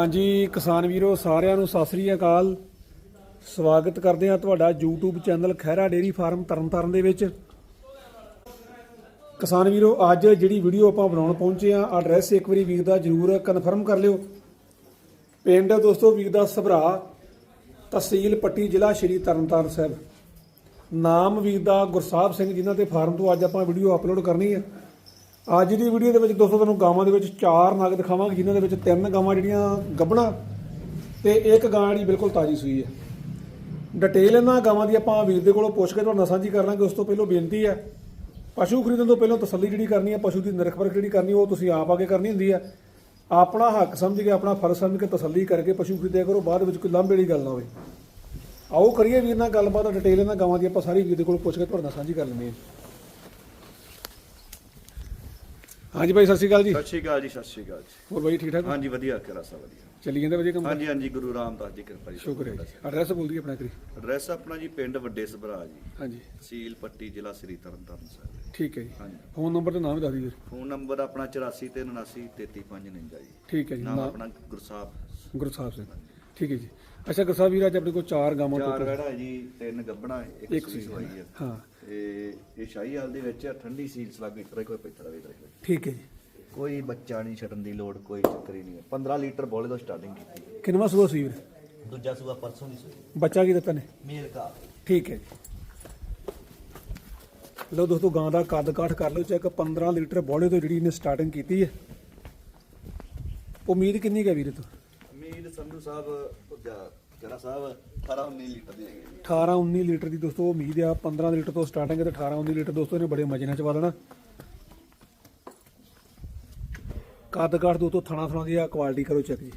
ਹਾਂਜੀ, ਕਿਸਾਨ ਵੀਰੋ, ਸਾਰਿਆਂ ਨੂੰ ਸਤਿ ਸ੍ਰੀ ਅਕਾਲ। ਸਵਾਗਤ ਕਰਦੇ ਹਾਂ ਤੁਹਾਡਾ YouTube channel Khaira dairy farm Tarn Taran ਦੇ ਵਿੱਚ। ਕਿਸਾਨ ਵੀਰੋ, ਅੱਜ ਜਿਹੜੀ ਵੀਡੀਓ ਆਪਾਂ ਬਣਾਉਣ ਪਹੁੰਚੇ ਆ ਐਡਰੈਸ ਇੱਕ ਵਾਰੀ ਵੀਰ ਦਾ ਜਰੂਰ ਕਨਫਰਮ ਕਰ ਲਿਓ। ਪਿੰਡ ਦੋਸਤੋ, ਵੀਰ ਦਾ ਸਭਰਾ, ਤਹਿਸੀਲ ਪੱਟੀ, ਜ਼ਿਲ੍ਹਾ ਸ਼੍ਰੀ ਤਰਨਤਾਰਨ ਸਾਹਿਬ। ਨਾਮ ਵੀਰ ਦਾ ਗੁਰਸਾਹਿਬ ਸਿੰਘ, ਜਿਨ੍ਹਾਂ ਦੇ ਫਾਰਮ ਤੋਂ ਅੱਜ ਆਪਾਂ ਵੀਡੀਓ ਅਪਲੋਡ ਕਰਨੀ ਹੈ। ਅੱਜ ਦੀ ਵੀਡੀਓ ਦੇ ਵਿੱਚ ਦੋਸਤੋ ਤੁਹਾਨੂੰ ਗਾਵਾਂ ਦੇ ਵਿੱਚ ਚਾਰ ਨਗ ਦਿਖਾਵਾਂਗੇ, ਜਿਨ੍ਹਾਂ ਦੇ ਵਿੱਚ ਤਿੰਨ ਗਾਵਾਂ ਜਿਹੜੀਆਂ ਗੱਭਣਾ ਤੇ ਇੱਕ ਗਾਂ ਜਿਹੜੀ ਬਿਲਕੁਲ ਤਾਜੀ ਸੂਈ ਹੈ। ਡਿਟੇਲ ਇਹਨਾਂ ਗਾਵਾਂ ਦੀ ਆਪਾਂ ਵੀਰ ਦੇ ਕੋਲੋਂ ਪੁੱਛ ਕੇ ਤੁਹਾਨੂੰ ਸਾਂਝੀ ਕਰ ਲਾਂਗੇ। ਉਸ ਤੋਂ ਪਹਿਲਾਂ ਬੇਨਤੀ ਹੈ, ਪਸ਼ੂ ਖਰੀਦਣ ਤੋਂ ਪਹਿਲਾਂ ਤਸੱਲੀ ਜਿਹੜੀ ਕਰਨੀ ਹੈ, ਪਸ਼ੂ ਦੀ ਨਿਰਖ ਜਿਹੜੀ ਕਰਨੀ, ਉਹ ਤੁਸੀਂ ਆਪ ਆ ਕੇ ਕਰਨੀ ਹੁੰਦੀ ਹੈ। ਆਪਣਾ ਹੱਕ ਸਮਝ ਕੇ, ਆਪਣਾ ਫਰਜ਼ ਸਮਝ ਕੇ ਤਸੱਲੀ ਕਰਕੇ ਪਸ਼ੂ ਖਰੀਦਿਆ ਕਰੋ, ਬਾਅਦ ਵਿੱਚ ਕੋਈ ਲਾਂਭੇ ਵਾਲੀ ਗੱਲ ਨਾ ਹੋਵੇ। ਆਓ ਕਰੀਏ ਵੀਰ ਨਾਲ ਗੱਲਬਾਤ ਡਿਟੇਲ ਇਹਨਾਂ ਗਾਵਾਂ ਦੀ ਆਪਾਂ ਸਾਰੀ ਵੀਰ ਦੇ ਕੋਲ ਪੁੱਛ ਕੇ ਤੁਹਾਡੇ ਨਾਲ ਸਾਂਝੀ ਕਰ ਲੈਂਦੇ ਹਾਂ। ਹਾਂਜੀ ਭਾਈ ਸਤਿ ਸ਼੍ਰੀ ਅਕਾਲ ਜੀ। ਸਤਿ ਸ਼੍ਰੀ ਅਕਾਲ ਜੀ ਸਤਿ ਸ਼੍ਰੀ ਅਕਾਲ ਜੀ। ਹੋਰ ਭਾਈ ਠੀਕ ਠਾਕ? ਹਾਂਜੀ ਵਧੀਆ ਕਿਹੜਾ ਸਭ ਵਧੀਆ। ਚੱਲੀ ਜਾਂਦੇ ਵਧੀਆ ਕੰਮ ਹਾਂਜੀ ਹਾਂਜੀ ਗੁਰੂ ਰਾਮਦਾਸ ਜੀ ਕਿਰਪਾ ਜੀ ਸ਼ੁਕਰ ਹੈ ਜੀ। ਐਡਰੈਸ ਬੋਲ ਦਈਏ ਆਪਣਾ ਕਰੀ ਐਡਰੈਸ ਆਪਣਾ ਜੀ ਪਿੰਡ ਵੱਡੇ ਸਭਰਾ ਜੀ। ਹਾਂਜੀ। ਤਹਿਸੀਲ ਪੱਟੀ ਜ਼ਿਲ੍ਹਾ ਸ੍ਰੀ ਤਰਨਤਾਰਨ ਸਾਹਿਬ। ਠੀਕ ਹੈ ਜੀ। ਹਾਂਜੀ। ਫੋਨ ਨੰਬਰ ਤੇ ਨਾਮ ਦੱਸ ਦਿਓ ਫੋਨ ਨੰਬਰ ਆਪਣਾ 8437933549 ਜੀ। ਠੀਕ ਹੈ ਜੀ ਨਾਮ ਆਪਣਾ ਗੁਰਸਾਹਿਬ ਗੁਰਸਾਹਿਬ ਸਿੰਘ ਠੀਕ ਹੈ ਜੀ। ਅੱਛਾ ਗੁਰਸਾਹਿਬ ਵੀਰ ਅੱਜ ਆਪਣੇ ਕੋਲ ਚਾਰ ਗਾਵਾਂ ਚਾਰ ਵੜਾ ਜੀ ਤਿੰਨ ਗੱਬਣਾ ਇੱਕ ਸੂਈ ਸੂਈ ਹੋਈ ਹੈ। ਹਾਂ। ਤੇ ਇਹ ਸ਼ਾਹੀ ਹਾਲ ਦੇ ਵਿੱਚ ਆ, ਠੰਡੀ ਸੀਲਸ ਲੱਗ ਇਤਰੇ ਕੋਈ ਪਿੱਤਰ ਵੇ ਇਤਰੇ ਠੀਕ ਹੈ ਜੀ। ਕੋਈ ਬੱਚਾ ਨਹੀਂ ਛੱਡਣ ਦੀ ਲੋੜ ਕੋਈ ਚੱਕਰ ਹੀ ਨਹੀਂ ਹੈ। 15 ਲੀਟਰ ਬੋਲੇ ਤੋਂ ਸਟਾਰਟਿੰਗ ਕੀਤੀ ਕਿੰਨਵਾ ਸੂਆ ਸੂਈ ਵੀਰ? ਦੂਜਾ ਸੂਆ ਪਰਸੋਂ ਦੀ ਸੂਈ। ਬੱਚਾ ਕੀ ਦਿੱਤਾ ਨੇ? ਮੇਲ ਕਾ। ਠੀਕ ਹੈ ਜੀ। ਲਓ ਦੋਸਤੋ ਗਾਂ ਦਾ ਕੱਦ ਕਾਠ ਕਰ ਲਓ ਚੈੱਕ 15 ਲੀਟਰ ਬੋਲੇ ਤੋਂ ਜਿਹੜੀ ਇਹਨੇ ਸਟਾਰਟਿੰਗ ਕੀਤੀ ਹੈ। ਉਮੀਦ ਕਿੰਨੀ ਕੁ ਹੈ ਵੀਰੇ ਤੋਂ? ਮੀਰ ਸੰਧੂ ਸਾਹਿਬ ਜਰਾ ਸਾਹਿਬ 18 19 ਲੀਟਰ ਦੇ ਹੈਗੇ 18 19 ਲੀਟਰ ਦੀ ਦੋਸਤੋ ਉਮੀਦ ਆ 15 ਲੀਟਰ ਤੋਂ ਸਟਾਰਟਿੰਗ ਤੇ 18 19 ਲੀਟਰ ਦੋਸਤੋ ਇਹਨੇ ਬੜੇ ਮਜ਼ੇ ਨਾਲ ਚਵਾ ਦੇਣਾ ਕੱਦ ਕਾਠ ਦੋਸਤੋ ਥਣਾ ਥਣਾ ਦੀ ਆ ਕੁਆਲਿਟੀ ਕਰੋ ਚੈੱਕ ਜੀ।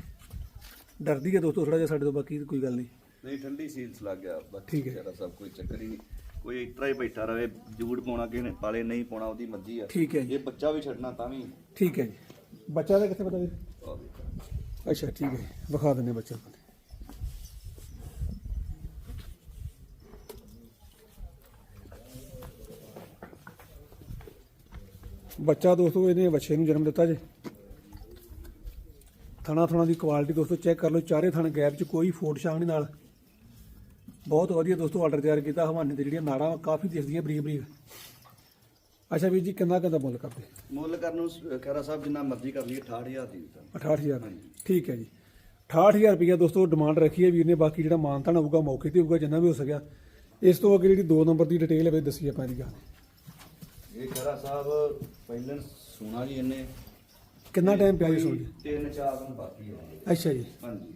ਡਰਦੀ ਹੈ ਦੋਸਤੋ ਥੋੜਾ ਜਿਹਾ ਸਾਡੇ ਤੋਂ ਬਾਕੀ ਕੋਈ ਗੱਲ ਨਹੀਂ। ਨਹੀਂ ਠੰਡੀ ਸੀਲਸ ਲੱਗ ਗਿਆ। ਬਾਕੀ ਠੀਕ ਹੈ। ਜਰਾ ਸਭ ਕੋਈ ਚੱਕਰ ਹੀ ਨਹੀਂ। ਕੋਈ ਇਤਰਾ ਹੀ ਬੈਠਾ ਰਵੇ ਜੂੜ ਪਾਉਣਾ ਕਿਸੇ ਨੇ ਪਾਲੇ ਨਹੀਂ ਪਾਉਣਾ ਉਹਦੀ ਮਰਜ਼ੀ ਆ। ਠੀਕ ਹੈ ਜੀ। ਜੇ ਬੱਚਾ ਵੀ ਛੱਡਣਾ ਤਾਂ ਵੀ। ਠੀਕ ਹੈ ਜੀ। ਬੱਚਾ ਦਾ ਕਿੱਥੇ ਪਤਾ ਵੀਰ ਆਹ। ਅੱਛਾ ਠੀਕ ਹੈ ਜੀ। ਵਿਖਾ ਦਿੰਦੇ ਬੱਚੇ ਨੂੰ। ਬੱਚਾ ਦੋਸਤੋ ਇਹਨੇ ਬੱਚੇ ਨੂੰ ਜਨਮ ਦਿੱਤਾ ਜੇ। ਥਣਾ ਥਣਾ ਦੀ ਕੁਆਲਿਟੀ ਦੋਸਤੋ ਚੈੱਕ ਕਰ ਲਓ ਚਾਰੇ ਥਣ ਗੈਪ 'ਚ ਕੋਈ ਫੋਟ ਛਾਂਗ ਨਹੀਂ ਨਾਲ। ਬਹੁਤ ਵਧੀਆ ਦੋਸਤੋ ਆਰਡਰ ਤਿਆਰ ਕੀਤਾ ਹਵਾਨੇ ਤੇ ਜਿਹੜੀਆਂ ਨਾੜਾਂ ਕਾਫੀ ਦਿਖਦੀਆਂ ਬਰੀਕ ਬਰੀਕ। ਅੱਛਾ ਵੀਰ ਜੀ ਕਿੰਨਾ ਕਿੰਦਾ ਮੁੱਲ ਕਰਦੇ? ਮੁੱਲ ਕਰਨ ਨੂੰ ਖਹਿਰਾ ਸਾਹਿਬ ਜਿੰਨਾ ਮਰਜ਼ੀ ਕਰ ਲਈਏ 68000 ਦੀ ਦਿੱਤਾ। 68000 ਠੀਕ ਹੈ ਜੀ। 68000 ਰੁਪਇਆ ਦੋਸਤੋ ਡਿਮਾਂਡ ਰੱਖੀ ਹੈ ਵੀਰ ਨੇ ਬਾਕੀ ਜਿਹੜਾ ਮਾਨਤਾਨ ਹੋਊਗਾ ਮੌਕੇ ਤੇ ਹੋਊਗਾ ਜਿੰਨਾ ਵੀ ਹੋ ਸਕਿਆ। ਇਸ ਤੋਂ ਅੱਗੇ ਜਿਹੜੀ 2 ਨੰਬਰ ਦੀ ਡਿਟੇਲ ਹੈ ਵੀ ਦੱਸੀ ਆਪਾਂ ਦੀ ਗੱਲ। ਇਹ ਖਹਿਰਾ ਸਾਹਿਬ ਪਹਿਲਾਂ ਸੁਣਾ ਜੀ ਇਹਨੇ। ਕਿੰਨਾ ਟਾਈਮ ਪਿਆ ਜੀ ਸੁਣ ਜੀ ਤਿੰਨ ਚਾਰ ਦਿਨ ਬਾਕੀ ਹੈ ਅੱਛਾ ਜੀ। ਹਾਂਜੀ।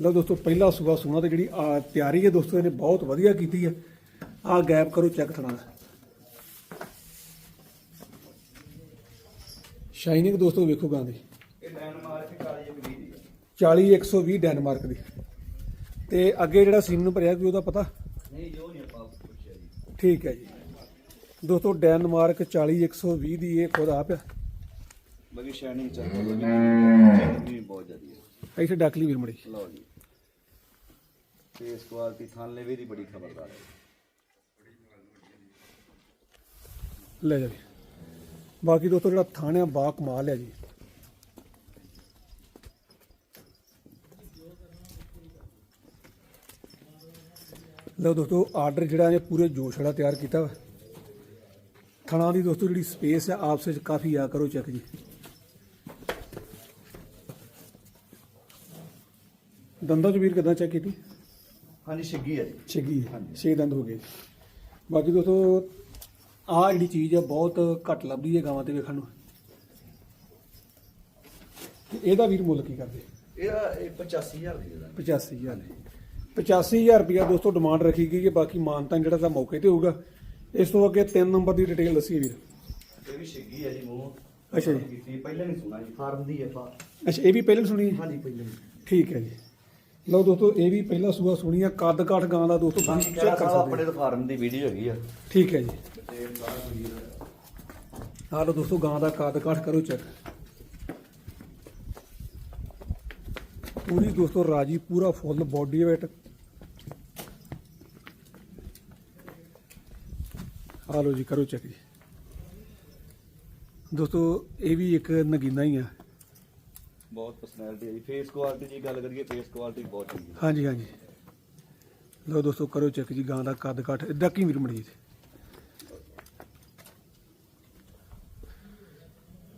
ਲਓ ਦੋਸਤੋ ਪਹਿਲਾ ਸੂਆ ਸੂਣਾ ਤੇ ਜਿਹੜੀ ਆ ਤਿਆਰੀ ਹੈ ਦੋਸਤੋ ਇਹਨੇ ਬਹੁਤ ਵਧੀਆ ਕੀਤੀ ਹੈ। ਆ ਗੈਪ ਕਰੋ ਚੈੱਕ ਥਣਾ ਦਾ। ਸ਼ਾਈਨਿੰਗ ਦੋਸਤੋ ਵੇਖੋ ਗਾਂ ਦੀ। ਇਹ ਡੈਨਮਾਰਕ ਕਾਲੀ ਜਗਰੀ ਦੀ ਹੈ 40 120 ਡੈਨਮਾਰਕ ਦੀ। ਤੇ ਅੱਗੇ ਜਿਹੜਾ ਸੀਨ ਨੂੰ ਭਰਿਆ ਕੋਈ ਉਹਦਾ ਪਤਾ? ਨਹੀਂ ਜੋ ਨਹੀਂ ਆਪਾਂ ਪੁੱਛਿਆ ਜੀ। ਠੀਕ ਹੈ ਜੀ। ਦੋਸਤੋ ਡੈਨਮਾਰਕ 40 120 ਦੀ ਇਹ ਖੁਦ ਆਪ ਆ। ਬਾਕੀ ਸ਼ਾਈਨਿੰਗ ਚੱਲ ਰਹੀ ਹੈ ਬਹੁਤ ਜ਼ਿਆਦੀ ਹੈ ਇੱਥੇ ਡਾਕਲੀ ਵੀਰ ਮੜੀ। ਲਓ ਜੀ। ਫੇਸ ਕੁਆਲਿਟੀ ਥਾਲੇ ਵੀ ਦੀ ਬੜੀ ਖਬਰਦਾਰ ਹੈ ਲੈ ਜਾ ਵੀ। ਬਾਕੀ ਦੋਸਤੋ ਜਿਹੜਾ ਥਾਣਿਆ ਬਾ ਕਮਾਲ ਹੈ ਜੀ। ਲਓ ਦੋਸਤੋ ਆਰਡਰ ਜਿਹੜਾ ਇਹਨੇ ਪੂਰੇ ਜੋਸ਼ ਵਾਲਾ ਤਿਆਰ ਕੀਤਾ ਵਾ। ਥਣਾ ਦੀ ਦੋਸਤੋ ਜਿਹੜੀ ਸਪੇਸ ਹੈ ਆਪਸ ਵਿੱਚ ਕਾਫੀ ਆ ਕਰੋ ਚੈੱਕ ਜੀ। ਦੰਦਾਂ ਚ ਵੀਰ ਕਿਦਾਂ ਚੈੱਕ ਕੀਤੀ? ਹਾਂਜੀ ਛਿੱਗੀ ਹੈ ਜੀ। ਛੇਗੀ ਹਾਂਜੀ। ਛੇ ਦੰਦ ਹੋ ਗਏ। ਬਾਕੀ ਦੋਸਤੋ ਆਹ ਜਿਹੜੀ ਚੀਜ਼ ਹੈ ਬਹੁਤ ਘੱਟ ਲੱਭਦੀ ਹੈ ਗਾਵਾਂ ਤੇ ਵੇਖਣ ਨੂੰ। ਤੇ ਇਹਦਾ ਵੀਰ ਮੁੱਲ ਕੀ ਕਰਦੇ? ਇਹਦਾ ਇਹ 85000 ਦੀ ਦਾ 85000 85000 ਰੁਪਇਆ ਦੋਸਤੋ ਡਿਮਾਂਡ ਰੱਖੀ ਗਈ ਹੈ। ਬਾਕੀ ਮਾਨਤਾ ਜਿਹੜਾ ਤਾਂ ਮੌਕੇ ਤੇ ਹੋਊਗਾ। ਇਸ ਤੋਂ ਅੱਗੇ 3 ਨੰਬਰ ਦੀ ਡਿਟੇਲ ਦੱਸੀਏ ਵੀਰ। ਇਹ ਵੀ ਛਿੱਗੀ ਹੈ ਜੀ ਮੂੰਹ। ਅੱਛਾ ਜੀ। ਕੀਤੀ ਪਹਿਲਾਂ ਨਹੀਂ ਸੁਣਾ ਜੀ ਫਾਰਮ ਦੀ ਹੈ ਫਾ ਅੱਛਾ ਇਹ ਵੀ ਪਹਿਲਾਂ ਸੁਣੀ ਹੈ? ਹਾਂਜੀ ਪਹਿਲਾਂ ਠੀਕ ਹੈ ਜੀ। ਲਓ ਦੋਸਤੋ ਇਹ ਵੀ ਪਹਿਲਾ ਸੂਆ ਸੁਣੀ ਆ ਕੱਦ ਕਾਠ ਗਾਂ ਦਾ ਦੋਸਤੋ ਬਾਕੀ ਚੈੱਕ ਕਰ ਸਕਦੇ ਆਪਣੇ ਫਾਰਮ ਦੀ ਵੀਡੀਓ ਹੈਗੀ ਆ। ਠੀਕ ਹੈ ਜੀ। ਆਹ ਲਓ ਦੋਸਤੋ ਗਾਂ ਦਾ ਕੱਦ ਕਾਠ ਕਰੋ ਚੈੱਕ ਪੂਰੀ ਦੋਸਤੋ ਰਾਜੀ ਪੂਰਾ ਫੁੱਲ ਬਾਡੀ ਵੇਟ ਆਹ ਲਓ ਜੀ ਕਰੋ ਚੈੱਕ ਜੀ। ਦੋਸਤੋ ਇਹ ਵੀ ਇੱਕ ਨਗੀਨਾ ਹੀ ਆ। ਬਹੁਤ ਪਰਸਨੈਲਿਟੀ ਹੈ ਜੀ। ਫੇਸ ਕੁਆਲਿਟੀ ਦੀ ਗੱਲ ਕਰੀਏ ਫੇਸ ਕੁਆਲਿਟੀ ਬਹੁਤ ਚੰਗੀ ਹਾਂਜੀ ਹਾਂਜੀ। ਲਓ ਦੋਸਤੋ ਕਰੋ ਚੈੱਕ ਜੀ ਗਾਂ ਦਾ ਕੱਦ ਕਾਠ। ਇਦਾਂ ਕੀ ਵੀਰ ਮੜੀ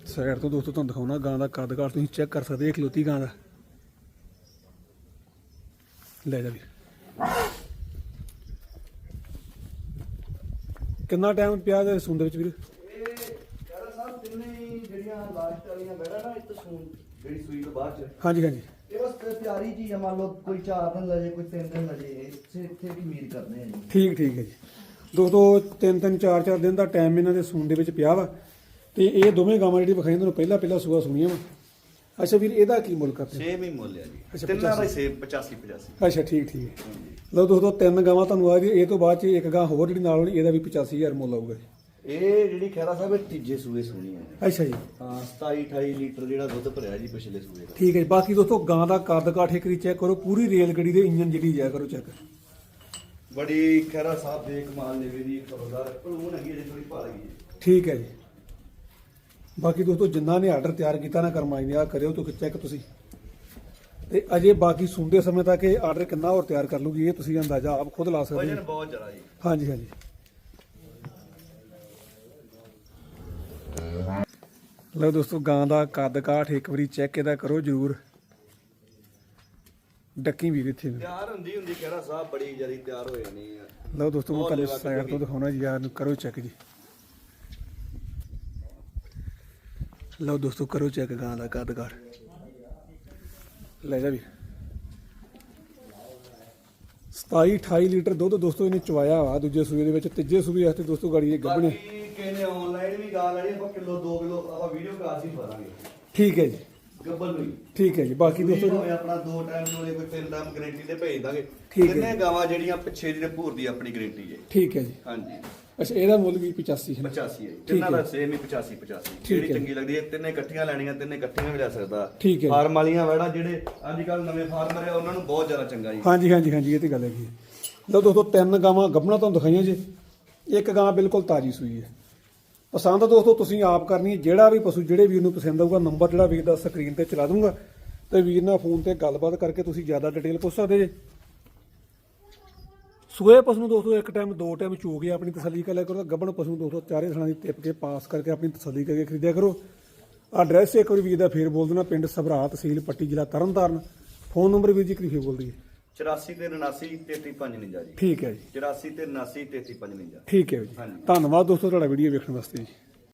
ਸਾਈਡ ਤੋਂ ਦੋਸਤੋ ਤੁਹਾਨੂੰ ਦਿਖਾਉਣਾ ਗਾਂ ਦਾ ਕੱਦ ਕਾਠ ਤੁਸੀਂ ਚੈੱਕ ਕਰ ਸਕਦੇ ਇਹ ਖਲੋਤੀ ਗਾਂ ਦਾ। ਲੈ ਜਾ ਵੀਰ। ਕਿੰਨਾ ਟਾਈਮ ਪਿਆ ਦੇ ਸੁਣ ਦੇ ਵਿੱਚ ਵੀਰ? ਇਹ ਯਾਰ ਸਾਹਿਬ ਤਿੰਨੇ ਹੀ ਜਿਹੜੀਆਂ ਲਾਸਟ ਵਾਲੀਆਂ ਬੈੜਾ ਨਾ ਇੱਕ ਸੂਨ ਜਿਹੜੀ ਸੂਈ ਤੋਂ ਬਾਅਦ ਚ। ਹਾਂਜੀ ਹਾਂਜੀ। ਇਹ ਬਸ ਪਿਆਰੀ ਜੀ ਆ ਮੰਨ ਲਓ ਕੋਈ 4 ਦਿਨ ਲਜੇ ਕੋਈ 3 ਦਿਨ ਲਜੇ ਇੱਥੇ ਇੱਥੇ ਵੀ ਉਮੀਦ ਕਰਦੇ ਆ ਜੀ। ਠੀਕ ਠੀਕ ਹੈ ਜੀ। ਦੋਸਤੋ ਤਿੰਨ ਤਿੰਨ ਚਾਰ ਚਾਰ ਦਿਨ ਦਾ ਟਾਈਮ ਇਹਨਾਂ ਦੇ ਸੂਣ ਦੇ ਵਿੱਚ ਪਿਆ ਵਾ। ਤੇ ਇਹ ਦੋਵੇਂ ਗਾਵਾਂ ਜਿਹੜੀ ਵਿਖਾਈਆਂ ਤੁਹਾਨੂੰ ਪਹਿਲਾਂ ਪਹਿਲਾਂ ਸੂਆ ਸੁਣੀਆਂ ਵਾ। ਅੱਛਾ ਵੀਰ ਇਹਦਾ ਕੀ ਮੁੱਲ ਕਰਦੇ? ਸੇਮ ਹੀ ਮੁੱਲ ਅੱਛਾ, ਜੀ। ਤਿੰਨਾਂ ਦਾ 85 ਸੇਮ 85 85 ਅੱਛਾ ਠੀਕ ਠੀਕ। ਹੈ ਲਓ ਦੋਸਤੋ ਤਿੰਨ ਗਾਵਾਂ ਤੁਹਾਨੂੰ ਆ ਗਈ ਇਹ ਤੋਂ ਬਾਅਦ ਚ ਇੱਕ ਗਾਂ ਹੋਰ ਜਿਹੜੀ ਨਾਲ ਹੋਣੀ ਇਹਦਾ ਵੀ 85000 ਮੁੱਲ ਆਊਗਾ ਜੀ। ਇਹ ਜਿਹੜੀ ਖੈਰਾ ਸਾਹਿਬ ਇਹ ਤੀਜੇ ਸੂਏ ਸੁਣੀ ਹੈ ਅੱਛਾ ਜੀ। ਹਾਂ 27 28 ਲੀਟਰ ਜਿਹੜਾ ਦੁੱਧ ਭਰਿਆ ਜੀ ਪਿਛਲੇ ਸੂਏ ਦਾ। ਠੀਕ ਹੈ ਜੀ। ਬਾਕੀ ਦੋਸਤੋ ਗਾਂ ਦਾ ਕੱਦ ਕਾਠ ਇੱਕ ਵਾਰੀ ਚੈੱਕ ਕਰੋ। ਪੂਰੀ ਰੇਲ ਗੱਡੀ ਦੇ ਇੰਜਨ ਜਿਹੜੀ ਜਾਇਆ ਕਰੋ ਚੈੱਕ। ਬੜੀ ਖੈਰਾ ਸਾਹਿਬ ਦੇ ਕਮਾਲ ਨੇ ਵੀ ਖਬਰਦਾਰ ਭਲੂਣ ਹੈਗੀ ਜੇ ਥੋੜੀ ਭਾਲ ਗਈ ਠੀਕ ਹੈ ਜੀ। ਬਾਕੀ ਦੋਸਤੋ ਜਿੰਨਾ ਨੇ ਆਰਡਰ ਤਿਆਰ ਕੀਤਾ ਨਾ ਕਰਮਾਈ ਨੇ ਆ ਕਰਿਓ ਤੋ ਚੈੱਕ ਤੁਸੀਂ। ਤੇ ਅਜੇ ਬਾਕੀ ਸੁਣਦੇ ਸਮੇਂ ਤੱਕ ਇਹ ਆਰਡਰ ਕਿੰਨਾ ਹੋਰ ਤਿਆਰ ਕਰ ਲੂਗੀ ਇਹ ਤੁਸੀਂ ਅੰਦਾਜ਼ਾ ਆਪ ਖੁਦ ਲਾ ਸਕਦੇ ਵਜਨ ਹੋ। ਬਹੁਤ ਜ਼ਿਆਦਾ ਜੀ। ਹਾਂਜੀ ਹਾਂਜੀ। ਲਓ ਦੋਸਤੋ ਗਾਂ ਦਾ ਕੱਦ ਕਾਠ ਇੱਕ ਵਾਰੀ ਚੈੱਕ ਇਹਦਾ ਕਰੋ ਜਰੂਰ। ਡੱਕੀ ਵੀ ਇੱਥੇ ਨੂੰ। ਤਿਆਰ ਹੁੰਦੀ ਹੁੰਦੀ ਖੈਰਾ ਸਾਹਿਬ ਬੜੀ ਜਲਦੀ ਤਿਆਰ ਹੋ ਜਾਣੀ ਆ। ਲਓ ਦੋਸਤੋ ਮੈਂ ਤੁਹਾਨੂੰ ਸਾਈਡ ਤੋਂ। ਦਿਖਾਉਣਾ ਜੀ ਯਾਰ ਨੂੰ ਕਰੋ ਚੈੱਕ ਜੀ। ਲਓ ਦੋਸਤੋ ਕਰੋ ਚੈੱਕ ਗਾਂ ਦਾ ਕੱਦ ਕਾਠ ਲੈ ਜਾ ਵੀ। 27 28 ਲੀਟਰ ਦੁੱਧ ਦੋਸਤੋ ਇਹਨੇ ਚਵਾਇਆ ਵਾ ਦੂਜੇ ਸੂਏ ਦੇ ਵਿੱਚ ਤੀਜੇ ਸੂਏ ਵਾਸਤੇ ਦੋਸਤੋ ਗਾੜੀ ਇਹ ਗੱਭਣੇ। ਕਹਿੰਦੇ ਆਨਲਾਈਨ ਵੀ ਗਾਲ ਵਾਲੀ ਆਪਾਂ ਕਿਲੋ 2 ਕਿਲੋ ਆਪਾਂ ਵੀਡੀਓ ਕਾਲ ਸੀ ਪਾਵਾਂਗੇ ਠੀਕ ਹੈ ਜੀ। ਗੱਬਲ ਨੂੰ ਹੀ। ਠੀਕ ਹੈ ਜੀ ਬਾਕੀ ਦੋਸਤੋ ਆਪਣਾ ਦੋ ਟਾਈਮ ਚੋਲੇ ਕੋਈ ਤਿੰਨ ਟਾਈਮ ਗਾਰੰਟੀ ਤੇ ਭੇਜ ਦਾਂਗੇ। ਜੀ। ਗਾਵਾਂ ਜਿਹੜੀਆਂ ਪਿੱਛੇ ਜਿਹੜੇ ਭੂਰ ਦੀ ਆਪਣੀ ਗਾਰੰਟੀ ਹੈ। ਠੀਕ ਹੈ ਜੀ। ਹਾਂਜੀ। ਅੱਛਾ ਇਹਦਾ ਮੁੱਲ ਵੀ 85 ਹੈ ਨਾ 85 ਹੈ ਠੀਕ ਤਿੰਨਾਂ। ਦਾ ਸੇਮ ਹੀ 85 85 ਠੀਕ ਜਿਹੜੀ ਹੈ। ਚੰਗੀ ਲੱਗਦੀ ਹੈ ਤਿੰਨੇ ਇਕੱਠੀਆਂ ਲੈਣੀਆਂ ਤਿੰਨੇ ਇਕੱਠੀਆਂ ਵੀ ਲੈ ਸਕਦਾ ਠੀਕ ਹੈ। ਫਾਰਮ ਵਾਲੀਆਂ ਵੈੜਾ ਜਿਹੜੇ ਅੱਜ ਕੱਲ ਨਵੇਂ ਫਾਰਮਰ ਆ ਉਹਨਾਂ ਨੂੰ ਬਹੁਤ ਜ਼ਿਆਦਾ ਚੰਗਾ ਜੀ ਹਾਂਜੀ ਹਾਂਜੀ ਹਾਂਜੀ ਇਹ ਤੇ ਗੱਲ ਹੈਗੀ ਹੈ। ਲਓ ਦੋਸਤੋ ਤਿੰਨ ਗਾਵਾਂ ਗੱਭਣਾ ਤੁਹਾਨੂੰ ਦਿਖਾਈਆਂ ਜੀ ਇੱਕ ਗਾਂ ਬਿਲਕੁਲ ਤਾਜੀ ਸੂਈ ਹੈ ਪਸੰਦ ਦੋਸਤੋ ਤੁਸੀਂ ਆਪ ਕਰਨੀ ਹੈ। ਜਿਹੜਾ ਵੀ ਪਸ਼ੂ ਜਿਹੜੇ ਵੀਰ ਨੂੰ ਪਸੰਦ ਆਊਗਾ ਨੰਬਰ ਜਿਹੜਾ ਵੀਰ ਦਾ ਸਕਰੀਨ ਤੇ ਚਲਾ ਦੂੰਗਾ ਤੇ ਵੀਰ ਨਾਲ ਫੋਨ ਤੇ ਗੱਲਬਾਤ ਕਰਕੇ ਤੁਸੀਂ ਜ਼ਿਆਦਾ ਡਿਟੇਲ ਪੁੱਛ ਸਕਦੇ ਜੇ ਸੂਏ ਪਸ਼ੂ ਨੂੰ ਦੋਸਤੋ ਇੱਕ ਟਾਈਮ ਦੋ ਟਾਈਮ ਚੋ ਕੇ ਆਪਣੀ ਤਸੱਲੀ ਕਰ ਲਿਆ ਕਰੋ ਤਾਂ ਗੱਭਣ ਪਸ਼ੂ ਨੂੰ ਦੋਸਤੋ ਚਾਰੇ ਥਾਂ ਦੀ ਟਿਪ ਕੇ ਪਾਸ ਕਰਕੇ ਆਪਣੀ ਤਸੱਲੀ ਕਰਕੇ ਖਰੀਦਿਆ ਕਰੋ। ਐਡਰੈਸ ਇੱਕ ਵਾਰੀ ਵੀਰ ਦਾ ਫੇਰ ਬੋਲ ਦੇਣਾ ਪਿੰਡ ਸਭਰਾ ਤਹਿਸੀਲ ਪੱਟੀ ਜ਼ਿਲ੍ਹਾ ਤਰਨਤਾਰਨ। ਫੋਨ ਨੰਬਰ ਵੀਰ ਜੀ ਕਿਹੜੀ ਫੇਰ ਬੋਲ ਦਈਏ 84 ਤੇ 79 33 ਜੀ। ਠੀਕ ਹੈ ਜੀ। 84 ਤੇ 79 33 ਠੀਕ ਹੈ ਜੀ। ਧੰਨਵਾਦ ਦੋਸਤੋ ਤੁਹਾਡਾ ਵੀਡੀਓ ਵੇਖਣ ਵਾਸਤੇ ਜੀ।